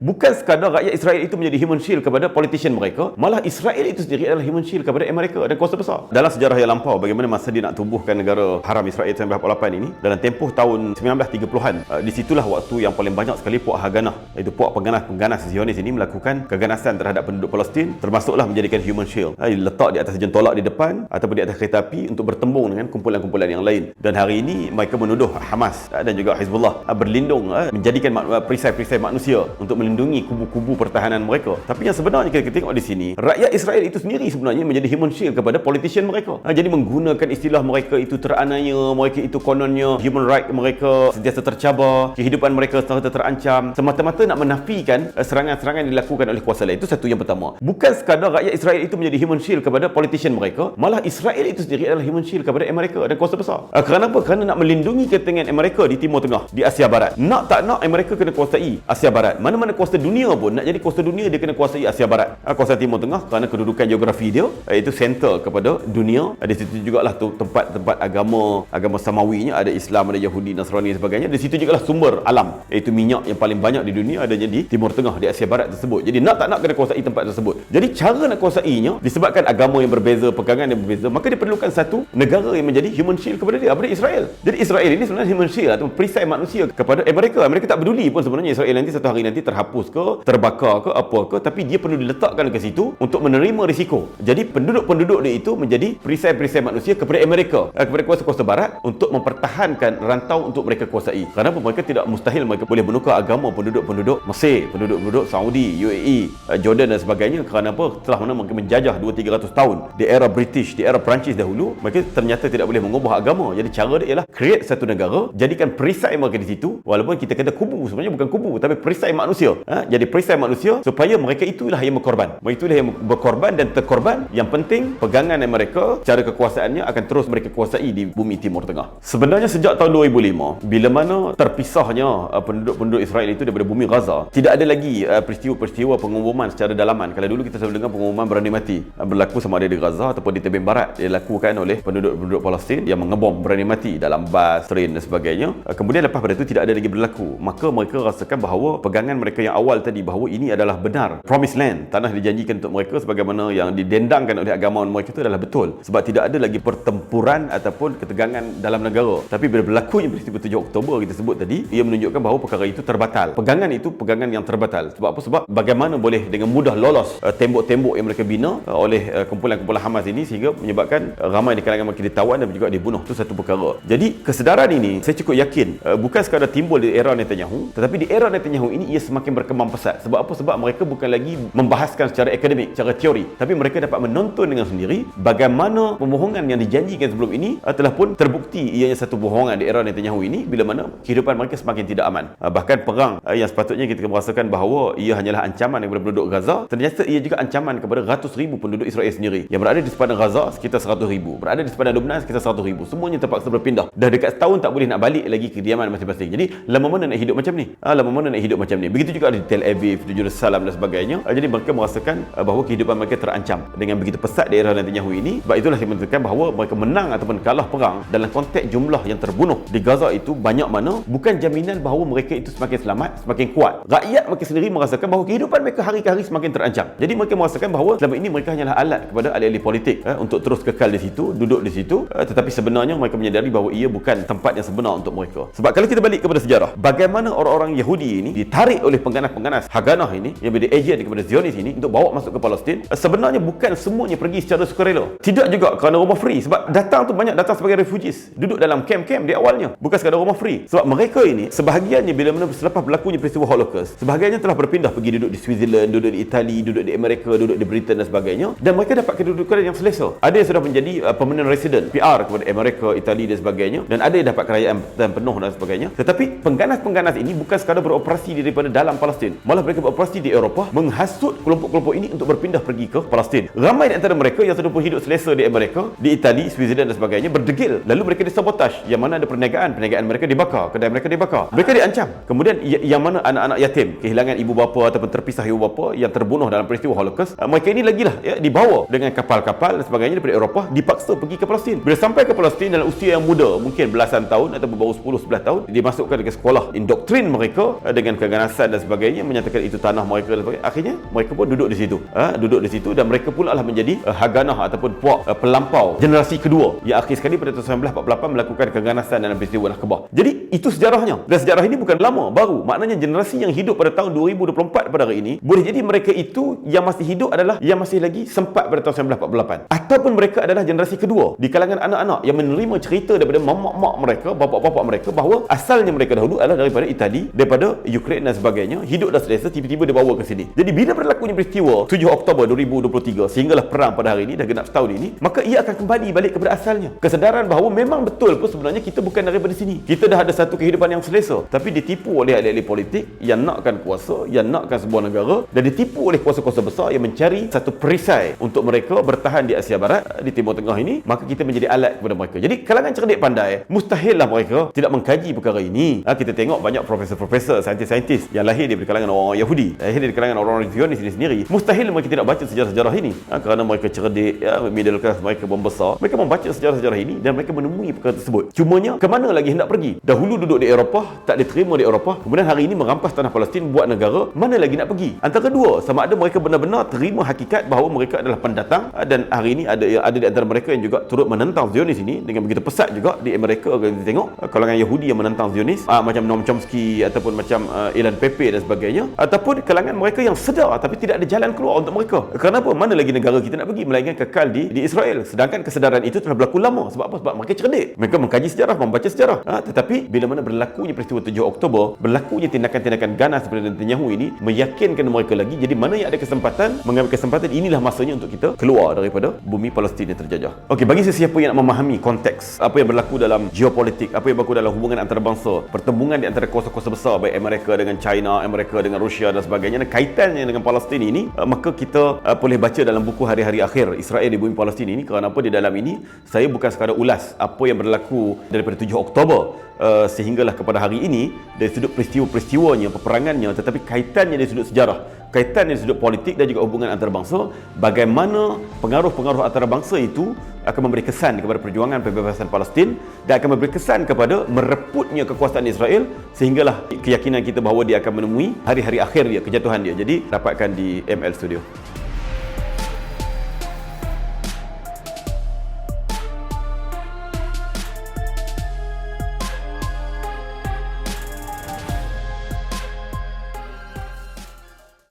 Bukan sekadar rakyat Israel itu menjadi human shield kepada politician mereka, malah Israel itu sendiri adalah human shield kepada Amerika dan kuasa besar. Dalam sejarah yang lampau, bagaimana masa dia nak tubuhkan negara haram Israel 1948 ini, dalam tempoh tahun 1930-an, uh, di situlah waktu yang paling banyak sekali puak Haganah, iaitu puak pengganas-pengganas Zionis ini melakukan keganasan terhadap penduduk Palestin, termasuklah menjadikan human shield. Uh, letak di atas jentolak di depan ataupun di atas kereta api untuk bertembung dengan kumpulan-kumpulan yang lain. Dan hari ini mereka menuduh Hamas uh, dan juga Hezbollah berlindung menjadikan perisai-perisai manusia untuk melindungi kubu-kubu pertahanan mereka. Tapi yang sebenarnya kita tengok di sini, rakyat Israel itu sendiri sebenarnya menjadi human shield kepada politician mereka. Ha, jadi menggunakan istilah mereka itu teranaya, mereka itu kononnya human right mereka sentiasa tercabar, kehidupan mereka sentiasa terancam, semata-mata nak menafikan uh, serangan-serangan yang dilakukan oleh kuasa lain. Itu satu yang pertama. Bukan sekadar rakyat Israel itu menjadi human shield kepada politician mereka, malah Israel itu sendiri adalah human shield kepada Amerika dan kuasa besar. Uh, kerana apa? Kerana nak melindungi kepentingan Amerika di Timur Tengah, di Asia Barat. Nak tak nak Amerika kena kuasai Asia Barat. Mana-mana kuasa dunia pun nak jadi kuasa dunia dia kena kuasai Asia Barat. Ha, kuasa Timur Tengah kerana kedudukan geografi dia iaitu center kepada dunia. Di situ jugalah tu tempat-tempat agama agama samawinya ada Islam, ada Yahudi, Nasrani dan sebagainya. Di situ jugalah sumber alam iaitu minyak yang paling banyak di dunia adanya di Timur Tengah di Asia Barat tersebut. Jadi nak tak nak kena kuasai tempat tersebut. Jadi cara nak kuasainya disebabkan agama yang berbeza, pegangan yang berbeza, maka diperlukan satu negara yang menjadi human shield kepada dia, apa dia Israel. Jadi Israel ini sebenarnya human shield atau perisai manusia kepada Amerika. Amerika tak peduli pun sebenarnya Israel nanti satu hari nanti terhapus ke terbakar ke apa ke tapi dia perlu diletakkan ke situ untuk menerima risiko. Jadi penduduk-penduduk dia itu menjadi perisai-perisai manusia kepada Amerika eh, kepada kuasa-kuasa barat untuk mempertahankan rantau untuk mereka kuasai. Kerana mereka tidak mustahil mereka boleh menukar agama penduduk-penduduk Mesir penduduk-penduduk Saudi UAE eh, Jordan dan sebagainya. Kerana apa? Telah mana mereka menjajah 2-300 tahun di era British di era Perancis dahulu. Mereka ternyata tidak boleh mengubah agama. Jadi cara dia ialah create satu negara jadikan perisai mereka di situ. Walaupun kita kata kubu sebenarnya bukan kubu tapi perisai manusia ha? jadi perisai manusia supaya mereka itulah yang berkorban. Mereka itulah yang berkorban dan terkorban. Yang penting pegangan mereka cara kekuasaannya akan terus mereka kuasai di bumi Timur Tengah. Sebenarnya sejak tahun 2005 bila mana terpisahnya uh, penduduk-penduduk Israel itu daripada bumi Gaza tidak ada lagi uh, peristiwa-peristiwa pengumuman secara dalaman. Kalau dulu kita selalu dengar pengumuman berani mati uh, berlaku sama ada di Gaza ataupun di tebing barat dilakukan oleh penduduk-penduduk Palestin yang mengebom berani mati dalam bas, train dan sebagainya. Kemudian lepas pada itu tidak ada lagi berlaku. Maka mereka rasakan bahawa pegangan mereka yang awal tadi bahawa ini adalah benar. Promised land tanah dijanjikan untuk mereka sebagaimana yang didendangkan oleh agama mereka itu adalah betul. Sebab tidak ada lagi pertempuran ataupun ketegangan dalam negara. Tapi bila berlakunya peristiwa 7 Oktober kita sebut tadi ia menunjukkan bahawa perkara itu terbatal. Pegangan itu pegangan yang terbatal. Sebab apa? Sebab bagaimana boleh dengan mudah lolos uh, tembok-tembok yang mereka bina uh, oleh uh, kumpulan-kumpulan Hamas ini sehingga menyebabkan uh, ramai di kalangan mereka ditawan dan juga dibunuh. Itu satu perkara. Jadi kesedaran ini saya cukup yakin uh, bukan sekadar timbul di era Netanyahu tetapi di era Netanyahu ini ia semakin berkembang pesat. Sebab apa? Sebab mereka bukan lagi membahaskan secara akademik secara teori. Tapi mereka dapat menonton dengan sendiri bagaimana pembohongan yang dijanjikan sebelum ini telah pun terbukti ianya satu bohongan di era Netanyahu ini bila mana kehidupan mereka semakin tidak aman. Uh, bahkan perang uh, yang sepatutnya kita merasakan bahawa ia hanyalah ancaman kepada penduduk Gaza. Ternyata ia juga ancaman kepada ratus ribu penduduk Israel sendiri yang berada di sepanjang Gaza sekitar seratus ribu. Berada di sepanjang Lebanon sekitar seratus ribu. Semuanya terpaksa berpindah. Dah dekat setahun tak boleh nak balik lagi ke kediaman masing-masing. Jadi lama mana nak hidup macam ni? Uh, lama mana nak hidup macam ni? Begitu juga di Tel Aviv di Jerusalem dan sebagainya. Uh, jadi mereka merasakan uh, bahawa kehidupan mereka terancam. Dengan begitu pesat di era Netanyahu ini sebab itulah yang menunjukkan bahawa mereka menang ataupun kalah perang dalam konteks jumlah yang terbunuh di Gaza itu banyak mana bukan jaminan bahawa mereka itu semakin selamat semakin kuat. Rakyat mereka sendiri merasakan bahawa kehidupan mereka hari ke hari semakin terancam. Jadi mereka merasakan bahawa selama ini mereka hanyalah alat kepada ahli-ahli politik eh, untuk terus kekal di situ duduk di situ eh, tetapi sebenarnya mereka menyadari bahawa ia bukan tempat yang sebenar untuk mereka. Sebab kalau kita balik kepada sejarah bagaimana orang-orang Yahudi ini ditarik oleh pengganas-pengganas Haganah ini yang menjadi agent kepada Zionis ini untuk bawa masuk ke Palestin sebenarnya bukan semuanya pergi secara sukarela. Tidak juga kerana rumah free sebab datang tu banyak datang sebagai refugees. Duduk dalam camp-camp di awalnya bukan sekadar rumah free. Sebab mereka ini sebahagiannya bila mana selepas berlakunya peristiwa Holocaust sebahagiannya telah berpindah pergi duduk di Switzerland duduk di Itali duduk di Amerika duduk di Britain dan sebagainya. Dan mereka dapat kedudukan yang selesa. Ada yang sudah menjadi uh, permanent resident PR kepada Amerika Itali dan sebagainya. Dan ada yang dapat kerajaan penuh dan sebagainya. Tetapi pengganas-pengganas ini bukan sekadar beroperasi daripada dalam Palestin. Malah mereka beroperasi di Eropah menghasut kelompok-kelompok ini untuk berpindah pergi ke Palestin. Ramai di antara mereka yang pun hidup selesa di Amerika di Itali Switzerland dan sebagainya berdegil. Lalu mereka disabotaj. Yang mana ada perniagaan perniagaan mereka dibakar kedai mereka dibakar. Mereka diancam. Kemudian yang mana anak-anak yatim kehilangan ibu bapa ataupun terpisah ibu bapa yang terbunuh dalam peristiwa Holocaust mereka ini lagi lah ya, dibawa dengan kapal-kapal dan sebagainya daripada Eropah dipaksa pergi ke Palestin. Bila sampai ke Palestin dalam usia yang muda mungkin belasan tahun atau baru 10-11 tahun dimasukkan ke sekolah indoktrin mereka dengan keganasan dan sebagainya sebagainya menyatakan itu tanah mereka dan sebagainya. Akhirnya mereka pun duduk di situ. Ha? duduk di situ dan mereka pula lah menjadi uh, haganah ataupun puak uh, pelampau generasi kedua yang akhir sekali pada tahun 1948 melakukan keganasan dalam peristiwa Nakbah jadi itu sejarahnya. Dan sejarah ini bukan lama baru. Maknanya generasi yang hidup pada tahun 2024 pada hari ini boleh jadi mereka itu yang masih hidup adalah yang masih lagi sempat pada tahun 1948 ataupun mereka adalah generasi kedua di kalangan anak-anak yang menerima cerita daripada mamak-mak mereka bapak-bapak mereka bahawa asalnya mereka dahulu adalah daripada Itali daripada Ukraine dan sebagainya hidup dah selesa tiba-tiba dibawa ke sini. Jadi bila berlakunya peristiwa 7 Oktober 2023 sehinggalah perang pada hari ini dah genap setahun ini maka ia akan kembali balik kepada asalnya. Kesedaran bahawa memang betul pun sebenarnya kita bukan daripada sini. Kita dah ada satu kehidupan yang selesa tapi ditipu oleh ahli-ahli politik yang nakkan kuasa yang nakkan sebuah negara dan ditipu oleh kuasa-kuasa besar yang mencari satu perisai untuk mereka bertahan di Asia Barat di Timur Tengah ini maka kita menjadi alat kepada mereka. Jadi kalangan cerdik pandai mustahillah mereka tidak mengkaji perkara ini. Ha, kita tengok banyak profesor-profesor saintis-saintis yang lahir dari kalangan orang Yahudi. Lahir dari kalangan orang-orang Zionis ini sendiri. Mustahil mereka tidak baca sejarah-sejarah ini. Ha, kerana mereka cerdik ya, middle class mereka membesar mereka membaca sejarah-sejarah ini dan mereka menemui perkara tersebut. Cumanya ke mana lagi hendak pergi? Dahulu duduk di Eropah tak diterima di Eropah. Kemudian hari ini merampas tanah Palestin buat negara. Mana lagi nak pergi? Antara dua sama ada mereka benar-benar terima hakikat bahawa mereka adalah pendatang. Ha, dan hari ini ada ada di antara mereka yang juga turut menentang Zionis ini dengan begitu pesat juga di Amerika. Kalau kita tengok ha, kalangan Yahudi yang menentang Zionis uh, macam Noam Chomsky ataupun macam Ilan Pepe dan sebagainya ataupun kalangan mereka yang sedar tapi tidak ada jalan keluar untuk mereka. Kenapa mana lagi negara kita nak pergi melainkan kekal di di Israel? Sedangkan kesedaran itu telah berlaku lama. Sebab apa? Sebab mereka cerdik. Mereka mengkaji sejarah membaca sejarah. Ha, tetapi bila mana berlakunya peristiwa 7 Oktober berlakunya tindakan-tindakan ganas seperti Netanyahu ini meyakinkan mereka lagi. Jadi mana yang ada kesempatan mengambil kesempatan inilah masanya untuk kita keluar daripada bumi Palestin yang terjajah. Okey, bagi sesiapa yang nak memahami konteks apa yang berlaku dalam geopolitik apa yang berlaku dalam hubungan antarabangsa pertembungan di antara kuasa-kuasa besar baik Amerika dengan China Amerika dengan Rusia dan sebagainya. Dan kaitannya dengan Palestin ini uh, maka kita uh, boleh baca dalam buku hari-hari akhir Israel di bumi Palestin ini. Kerana apa di dalam ini? Saya bukan sekadar ulas apa yang berlaku daripada 7 Oktober uh, sehinggalah kepada hari ini dari sudut peristiwa-peristiwanya peperangannya tetapi kaitannya dari sudut sejarah kaitan dari sudut politik dan juga hubungan antarabangsa bagaimana pengaruh-pengaruh antarabangsa itu akan memberi kesan kepada perjuangan pembebasan Palestin dan akan memberi kesan kepada mereputnya kekuasaan Israel sehinggalah keyakinan kita bahawa dia akan menemui hari-hari akhir dia kejatuhan dia. Jadi dapatkan di ML Studio